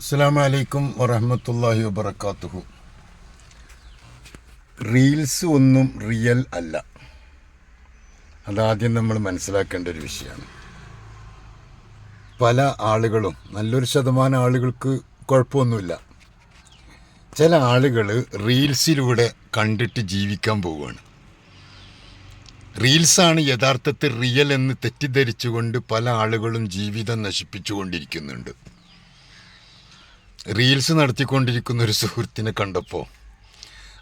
അസ്സാം വലൈക്കും വറഹമത്തല്ലാഹി വബർക്കാത്തുഹു റീൽസ് ഒന്നും റിയൽ അല്ല. അതാദ്യം നമ്മൾ മനസ്സിലാക്കേണ്ട ഒരു വിഷയമാണ് പല ആളുകളും നല്ലൊരു ശതമാനം ആളുകൾക്ക് കുഴപ്പമൊന്നുമില്ല. ചില ആളുകൾ റീൽസിലൂടെ കണ്ടിട്ട് ജീവിക്കാൻ പോവുകയാണ്. റീൽസാണ് യഥാർത്ഥത്തിൽ റിയൽ എന്ന് തെറ്റിദ്ധരിച്ചുകൊണ്ട് പല ആളുകളും ജീവിതം നശിപ്പിച്ചുകൊണ്ടിരിക്കുന്നുണ്ട്. റീൽസ് നടത്തിക്കൊണ്ടിരിക്കുന്ന ഒരു സുഹൃത്തിനെ കണ്ടപ്പോൾ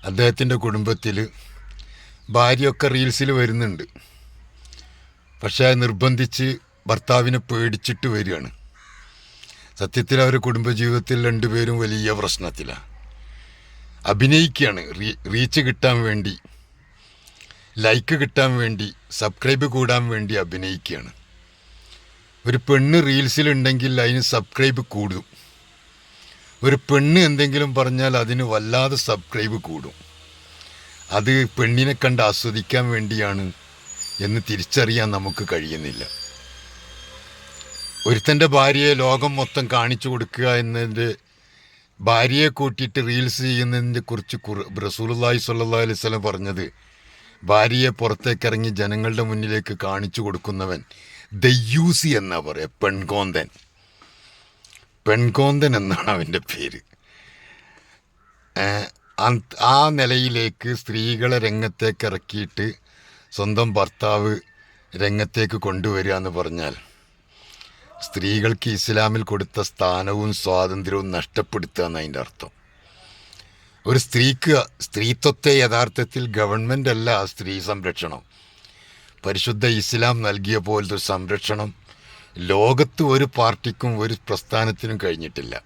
അദ്ദേഹത്തിന്റെ കുടുംബത്തിൽ ഭാര്യയൊക്കെ റീൽസിൽ വരുന്നുണ്ട്. പക്ഷേ നിർബന്ധിച്ച് ഭർത്താവിനെ പേടിച്ചിട്ട് വരികയാണ്. സത്യത്തിൽ അവരുടെ കുടുംബജീവിതത്തിൽ രണ്ടുപേരും വലിയ പ്രശ്നത്തിലാണ് അഭിനയിക്കുകയാണ്. റീ റീച്ച് കിട്ടാൻ വേണ്ടി ലൈക്ക് കിട്ടാൻ വേണ്ടി സബ്സ്ക്രൈബ് കൂടാൻ വേണ്ടി അഭിനയിക്കുകയാണ്. ഒരു പെണ്ണ് റീൽസിലുണ്ടെങ്കിൽ അതിന് സബ്സ്ക്രൈബ് കൂടും. ഒരു പെണ്ണ് എന്തെങ്കിലും പറഞ്ഞാൽ അതിന് വല്ലാതെ സബ്സ്ക്രൈബ് കൂടും. അത് പെണ്ണിനെ കണ്ട് ആസ്വദിക്കാൻ വേണ്ടിയാണ് എന്ന് തിരിച്ചറിയാൻ നമുക്ക് കഴിയുന്നില്ല. ഒരുത്തന്റെ ഭാര്യയെ ലോകം മൊത്തം കാണിച്ചു കൊടുക്കുക എന്നതിന്റെ ഭാര്യയെ കൂട്ടിയിട്ട് റീൽസ് ചെയ്യുന്നതിനെ കുറിച്ച് സ്വല്ലല്ലാഹി അലൈഹി വസല്ലം പറഞ്ഞത് ഭാര്യയെ പുറത്തേക്കിറങ്ങി ജനങ്ങളുടെ മുന്നിലേക്ക് കാണിച്ചു കൊടുക്കുന്നവൻ ദയ്യൂസി എന്നാ പറയുക പെൺകോന്തൻ. പെൺകോന്തൻ എന്നാണ് അവന്റെ പേര്. ആ നിലയിലേക്ക് സ്ത്രീകളെ രംഗത്തേക്ക് ഇറക്കിയിട്ട് സ്വന്തം ഭർത്താവ് രംഗത്തേക്ക് കൊണ്ടുവരിക എന്ന് പറഞ്ഞാൽ സ്ത്രീകൾക്ക് ഇസ്ലാമിൽ കൊടുത്ത സ്ഥാനവും സ്വാതന്ത്ര്യവും നഷ്ടപ്പെടുത്തുക എന്നതിന്റെ അർത്ഥം. ഒരു സ്ത്രീക്ക് സ്ത്രീത്വത്തെ യഥാർത്ഥത്തിൽ ഗവൺമെന്റ് അല്ല സ്ത്രീ സംരക്ഷണം. പരിശുദ്ധ ഇസ്ലാം നൽകിയ പോലത്തെ സംരക്ഷണം ലോകത്ത് ഒരു പാർട്ടിക്കും ഒരു പ്രസ്ഥാനത്തിനും കഴിഞ്ഞിട്ടില്ല.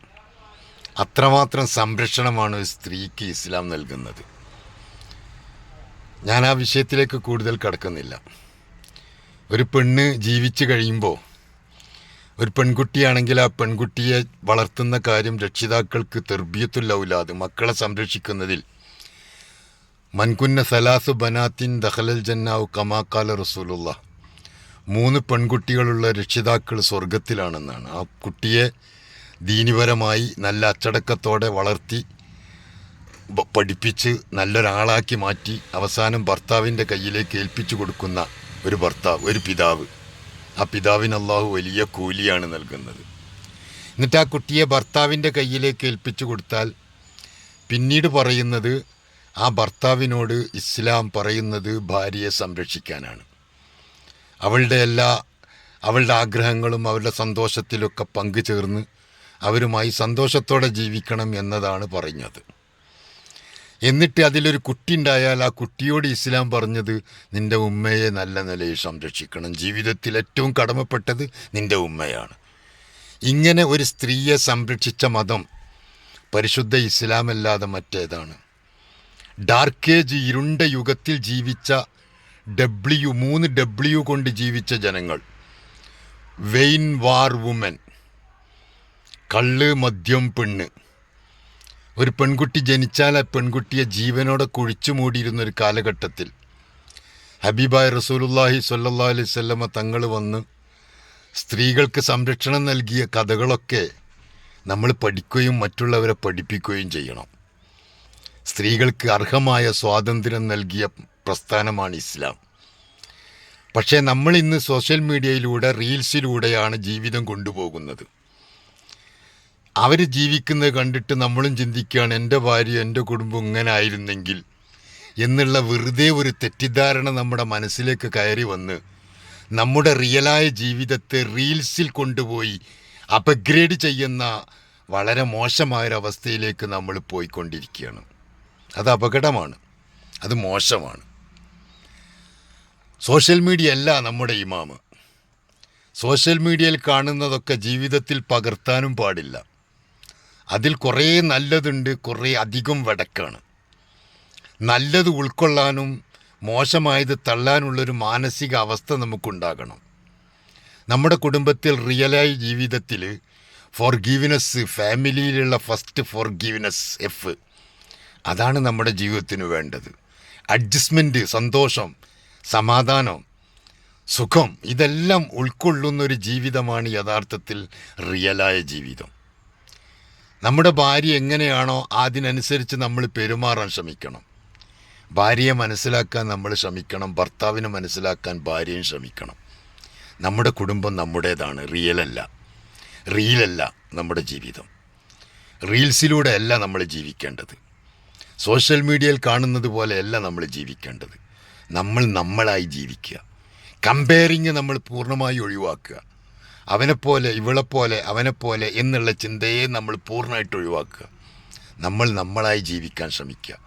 അത്രമാത്രം സംരക്ഷണമാണ് സ്ത്രീക്ക് ഇസ്ലാം നൽകുന്നത്. ഞാൻ ആ വിഷയത്തിലേക്ക് കൂടുതൽ കടക്കുന്നില്ല. ഒരു പെണ്ണ് ജീവിച്ചു കഴിയുമ്പോൾ ഒരു പെൺകുട്ടിയാണെങ്കിൽ ആ പെൺകുട്ടിയെ വളർത്തുന്ന കാര്യം രക്ഷിതാക്കൾക്ക് തെർബിയത്തുൽ ഔലാദ് മക്കളെ സംരക്ഷിക്കുന്നതിൽ. മൻകുന്ന സലാസു ബനാത്തിൻ ദഹലൽ ജന്നാവ് കമാക്കാല റസൂലുള്ള മൂന്ന് പെൺകുട്ടികളുള്ള രക്ഷിതാക്കൾ സ്വർഗത്തിലാണെന്നാണ്. ആ കുട്ടിയെ ദീനിപരമായി നല്ല അച്ചടക്കത്തോടെ വളർത്തി പഠിപ്പിച്ച് നല്ലൊരാളാക്കി മാറ്റി അവസാനം ഭർത്താവിന്റെ കയ്യിലേക്ക് ഏൽപ്പിച്ചു കൊടുക്കുന്ന ഒരു ഭർത്താവ് ഒരു പിതാവ്. ആ പിതാവിന് അള്ളാഹു വലിയ കൂലിയാണ് നൽകുന്നത്. എന്നിട്ട് ആ കുട്ടിയെ ഭർത്താവിന്റെ കയ്യിലേക്ക് ഏൽപ്പിച്ചു കൊടുത്താൽ പിന്നീട് പറയുന്നത് ആ ഭർത്താവിനോട് ഇസ്ലാം പറയുന്നത് ഭാര്യയെ സംരക്ഷിക്കാനാണ്. അവളുടെ എല്ലാ അവളുടെ ആഗ്രഹങ്ങളും അവരുടെ സന്തോഷത്തിലൊക്കെ പങ്കുചേർന്ന് അവരുമായി സന്തോഷത്തോടെ ജീവിക്കണം എന്നതാണ് പറഞ്ഞത്. എന്നിട്ട് അതിലൊരു കുട്ടി ഉണ്ടായാൽ ആ കുട്ടിയോട് ഇസ്ലാം പറഞ്ഞത് നിന്റെ ഉമ്മയെ നല്ല നിലയിൽ സംരക്ഷിക്കണം. ജീവിതത്തിൽ ഏറ്റവും കടമപ്പെട്ടത് നിന്റെ ഉമ്മയാണ്. ഇങ്ങനെ ഒരു സ്ത്രീയെ സംരക്ഷിച്ച മതം പരിശുദ്ധ ഇസ്ലാമല്ലാതെ മറ്റേതാണ്. ഡാർക്കേജ് ഇരുണ്ട യുഗത്തിൽ ജീവിച്ച ഡബ്ല്യു മൂന്ന് ഡബ്ല്യു കൊണ്ട് ജീവിച്ച ജനങ്ങൾ. വെയിൻ വാർ വുമൻ കള്ള് മദ്യം പെണ്ണ്. ഒരു പെൺകുട്ടി ജനിച്ചാൽ ആ പെൺകുട്ടിയെ ജീവനോടെ കുഴിച്ചു മൂടിയിരുന്ന ഒരു കാലഘട്ടത്തിൽ ഹബീബായ റസൂലുല്ലാഹി സല്ലാ അലൈഹി സ്വല്ലമ തങ്ങൾ വന്ന് സ്ത്രീകൾക്ക് സംരക്ഷണം നൽകിയ കഥകളൊക്കെ നമ്മൾ പഠിക്കുകയും മറ്റുള്ളവരെ പഠിപ്പിക്കുകയും ചെയ്യണം. സ്ത്രീകൾക്ക് അർഹമായ സ്വാതന്ത്ര്യം നൽകിയ പ്രസ്ഥാനമാണ് ഇസ്ലാം. പക്ഷേ നമ്മൾ ഇന്ന് സോഷ്യൽ മീഡിയയിലൂടെ റീൽസിലൂടെയാണ് ജീവിതം കൊണ്ടുപോകുന്നത്. അവർ ജീവിക്കുന്നത് കണ്ടിട്ട് നമ്മളും ചിന്തിക്കുകയാണ് എന്റെ ഭാര്യ എന്റെ കുടുംബം ഇങ്ങനെ ആയിരുന്നെങ്കിൽ എന്നുള്ള വെറുതെ ഒരു തെറ്റിദ്ധാരണ നമ്മുടെ മനസ്സിലേക്ക് കയറി വന്ന് നമ്മുടെ റിയലായ ജീവിതത്തെ റീൽസിൽ കൊണ്ടുപോയി അപ്ഗ്രേഡ് ചെയ്യുന്ന വളരെ മോശമായൊരവസ്ഥയിലേക്ക് നമ്മൾ പോയിക്കൊണ്ടിരിക്കുകയാണ്. അത് അപകടമാണ്. അത് മോശമാണ്. സോഷ്യൽ മീഡിയ അല്ല നമ്മുടെ ഇമാമ്. സോഷ്യൽ മീഡിയയിൽ കാണുന്നതൊക്കെ ജീവിതത്തിൽ പകർത്താനും പാടില്ല. അതിൽ കുറേ നല്ലതുണ്ട് കുറേ അധികം വടക്കാണ്. നല്ലത് ഉൾക്കൊള്ളാനും മോശമായത് തള്ളാനുള്ളൊരു മാനസിക അവസ്ഥ നമുക്കുണ്ടാകണം. നമ്മുടെ കുടുംബത്തിൽ റിയലായി ജീവിതത്തിൽ ഫോർ ഗീവിനെസ് ഫാമിലിയിലുള്ള ഫസ്റ്റ് ഫോർ ഗീവിനെസ് എഫ് അതാണ് നമ്മുടെ ജീവിതത്തിന് വേണ്ടത്. അഡ്ജസ്റ്റ്മെന്റ് സന്തോഷം സമാധാനം സുഖം ഇതെല്ലാം ഉൾക്കൊള്ളുന്നൊരു ജീവിതമാണ് യഥാർത്ഥത്തിൽ റിയലായ ജീവിതം. നമ്മുടെ ഭാര്യ എങ്ങനെയാണോ അതിനനുസരിച്ച് നമ്മൾ പെരുമാറാൻ ശ്രമിക്കണം. ഭാര്യയെ മനസ്സിലാക്കാൻ നമ്മൾ ശ്രമിക്കണം ഭർത്താവിനെ മനസ്സിലാക്കാൻ ഭാര്യയും ശ്രമിക്കണം. നമ്മുടെ കുടുംബം നമ്മുടേതാണ് റിയലല്ല. റീലല്ല നമ്മുടെ ജീവിതം. റീൽസിലൂടെ അല്ല നമ്മൾ ജീവിക്കേണ്ടത്. സോഷ്യൽ മീഡിയയിൽ കാണുന്നത് പോലെയല്ല നമ്മൾ ജീവിക്കേണ്ടത്. നമ്മൾ നമ്മളായി ജീവിക്കുക. കമ്പയറിങ് നമ്മൾ പൂർണമായി ഒഴിവാക്കുക. അവനെപ്പോലെ ഇവളെപ്പോലെ അവനെപ്പോലെ എന്നുള്ള ചിന്തയെ നമ്മൾ പൂർണമായിട്ട് ഒഴിവാക്കുക. നമ്മൾ നമ്മളായി ജീവിക്കാൻ ശ്രമിക്കുക.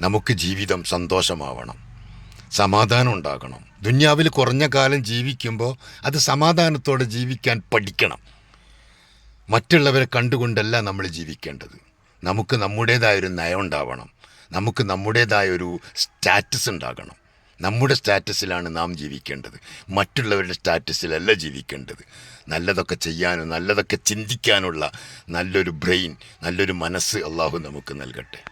നമുക്ക് ജീവിതം സന്തോഷമാവണം. സമാധാനം ഉണ്ടാകണം. ദുന്യാവിൽ കുറഞ്ഞ കാലം ജീവിക്കുമ്പോൾ അത് സമാധാനത്തോടെ ജീവിക്കാൻ പഠിക്കണം. മറ്റുള്ളവരെ കണ്ടുകൊണ്ടല്ല നമ്മൾ ജീവിക്കേണ്ടത്. നമുക്ക് നമ്മുടേതായൊരു നയം ഉണ്ടാവണം. നമുക്ക് നമ്മുടേതായ ഒരു സ്റ്റാറ്റസ് ഉണ്ടാകണം. നമ്മുടെ സ്റ്റാറ്റസിലാണ് നാം ജീവിക്കേണ്ടത്. മറ്റുള്ളവരുടെ സ്റ്റാറ്റസിലല്ല ജീവിക്കേണ്ടത്. നല്ലതൊക്കെ ചെയ്യാനും നല്ലതൊക്കെ ചിന്തിക്കാനുള്ള നല്ലൊരു ബ്രെയിൻ നല്ലൊരു മനസ്സ് അള്ളാഹു നമുക്ക് നൽകട്ടെ.